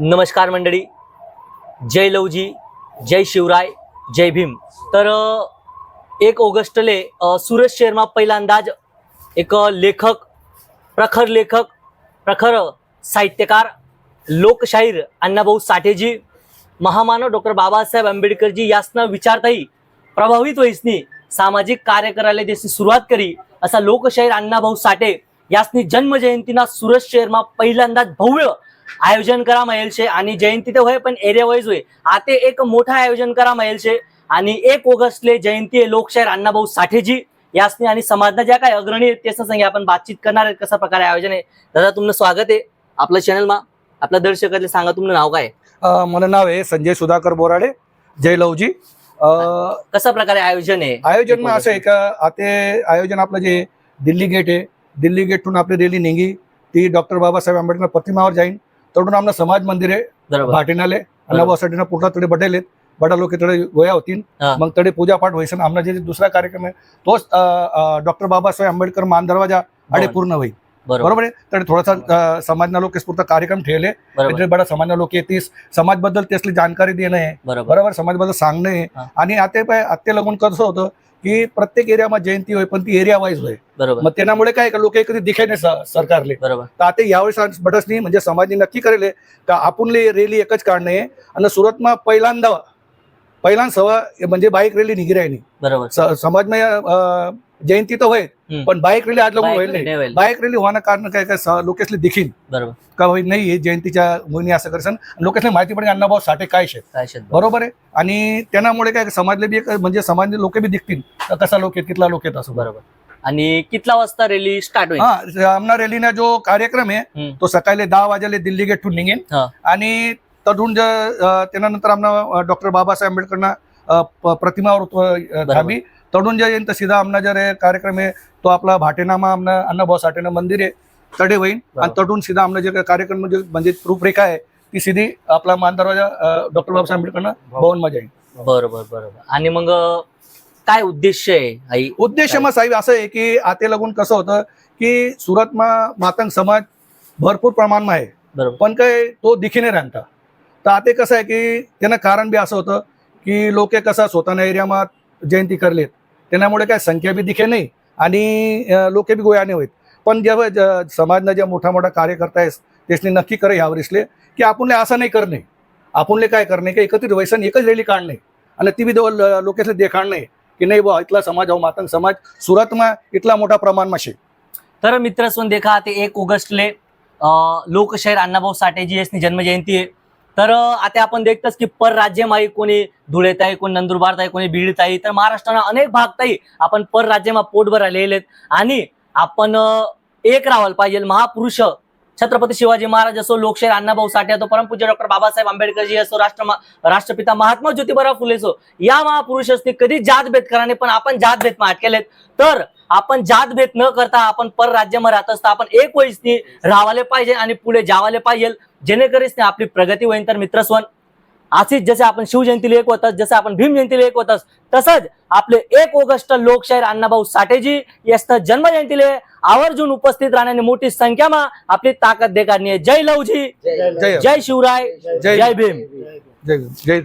नमस्कार मंडळी. जय लवजी जय शिवराय जय भीम. तर एक ऑगस्टले सूरज शर्मा पहिला अंदाज एक लेखक प्रखर लेखक प्रखर साहित्यकार लोकशाहीर अण्णाभाऊ साठेजी महामानव डॉक्टर बाबासाहेब आंबेडकरजी यासनं विचारताही प्रभावित वयसनी सामाजिक कार्य करायला देशी सुरुवात करी असा लोकशाहीर अण्णाभाऊ साठे यासनी जन्म जयंतीना सूरज शर्मा पहिल्यांदाच भव्य आयोजन करा महेल शे आणि जयंती तर होय पण एरिया वाईज होय. आते एक मोठं आयोजन करा महेल शे आणि एक ऑगस्टले जयंती आहे लोकशाहीर अण्णाभाऊ साठेजी. यासनी आणि समाजना ज्या काय अग्रणी आहेत त्याचं संगे आपण बातचीत करणार आहेत कशा प्रकारे आयोजन आहे. दादा तुमचं स्वागत आहे. आपल्या चॅनलमा आपल्या दर्शकातले सांगा तुमचं नाव काय मला नाव आहे संजय सुधाकर बोराडे जय लवजी. अ, कशा प्रकारे आयोजन आहे? आयोजन असं आहे का आता आयोजन आपलं जे दिल्ली गेट आहे दिल्ली गेटहून आपली रॅली निघी. ती डॉक्टर बाबासाहेब आंबेडकर प्रतिमावर जाईन. तडून आपलं समाज मंदिर भाटेनाले अण्णाभाऊसाठी पुढला तडे बटेल बडा लोक तडे गोया होतील. मग तडे पूजापाठ व्हायचं. आमना जे दुसरा कार्यक्रम आहे तोच डॉक्टर बाबासाहेब आंबेडकर मान दरवाजा अडे पूर्ण होईल. बरोबर. आहे? तर थोडासा समाजना लोक पुरता कार्यक्रम ठेवले. बडा समाजना लोक येतीस. समाजबद्दल त्यासली जानकारी देणं आहे. बरोबर. समाजबद्दल सांगणं आहे. आणि आता आत्ते लागून कसं होतं की प्रत्येक एरियामध्ये जयंती होय पण ती एरिया वाईज होय. मग त्यामुळे काय का? लोक कधी दिखे नाही सरकारले. बरोबर. तर आता यावेळेस बटसनी म्हणजे समाजनी नक्की करेल का आपणले रेली एकच काढणं आहे. आणि सुरतमा पहिल्यांदा पहिल्यांदा सवा म्हणजे बाईक रॅली निघी राहिली. बरोबर. जयंती तर होईल. पण बाईक रॅली आज बाईक होईल नाही. बाईक रॅली होणं कारण काय काय लोकेसले देखील बरोबर. का भाई नाही हे जयंतीच्या मुनी असं करसन. लोकेसले माहिती पडेल अण्णाभाऊ साठे काय शेत बरोबर. आहे? आणि त्यामुळे काय समाजले बी एक म्हणजे समाजले लोक बी दिसतील का कसा लोक आहेत कितला लोक आहेत असं. बरोबर. आणि कितला वाजता रॅली स्टार्ट होईल? हा आमना रॅलीना जो कार्यक्रम आहे. तो सकाळी दहा वाजेले दिल्ली गेटून निघेन. आणि तडून त्यानंतर आमना डॉक्टर बाबासाहेब आंबेडकरना अं, प- प्रतिमावर अं, थांबी तडून जे येईन तर सीधा आमना जर हे कार्यक्रम आहे तो आपला भाटेनामा आमना अण्णाभाऊ साठेना मंदिर आहे तडे होईन. आणि तडून सीधा आमना जे कार्यक्रम म्हणजे म्हणजे रूपरेखा आहे ती सीधी आपला मान दरवाजा डॉक्टर बाबासाहेब आंबेडकरना भवनमध्ये येईल बरोबर बरोबर. आणि मग काय उद्देश आहे आई? उद्देश मग साहेब असं आहे की आते लागून कसं होतं की सुरतमा मातंग समाज भरपूर प्रमाणમાં आहे. पण काय तो दिखी नाही राहता तर आता कसं आहे की त्यानं कारण बी असं होतं की लोक कसं स्वतःना एरियामा जयंती करलेत. त्यामुळे काय संख्या बी दिखे नाही आणि लोक बी गोयाने होईत पण जेव्हा ज- समाजनं ज्या मोठा मोठा कार्यकर्ता आहे त्याने नक्की करे ह्यावर की आपणले असं नाही करणे. आपणले काय करणे की एकत्रित वैसन एकच रॅली काढणे आणि ती बी लोकेसले देखाडणे की नाही बा इथला समाज हो मातंग समाज सुरतमा इथला मोठा प्रमाणमा शे तर मित्र सुन देखा ते एक ऑगस्टले लोकशाहीर अण्णाभाऊ साठेजी यांची जन्मजयंती आहे. तर आता आपण देखतच की परराज्यमाई कोणी धुळेत आहे कोणी नंदुरबारत आहे कोणी बीडत आहे तर महाराष्ट्रानं अनेक भाग ताई आपण परराज्यमा पोटभर आलेले आहेत. आणि आपण एक राहायला पाहिजे महापुरुष छत्रपती शिवाजी महाराज असो लोकशाहीर अण्णाभाऊ साठे असो परमपूज्य डॉक्टर बाबासाहेब आंबेडकरजी असो राष्ट्र राष्ट्रपिता महात्मा ज्योतिबाराव फुले असो या महापुरुष असते कधी जात भेद कराने पण आपण जात भेद केलेत तर आपण जातभेद न करता आपण परराज्यामध्ये राहत असता आपण एक वयसनी राहावाले पाहिजे आणि पुढे जावाले पाहिजे. जेणेकरीच आपली प्रगती होईल तर मित्रस्वन अशीच जसे आपण शिवजयंतीला एक होतात जसं आपण भीम जयंतीला एक होतात तसंच आपले एक ऑगस्ट लोकशाहीर अण्णाभाऊ साठेजी याचं जन्मजयंतीला आवर्जून उपस्थित राहण्याने मोठी संख्यामा आपली ताकद देकारणी आहे. जय लवजी जय शिवराय जय जय भीम. जय जय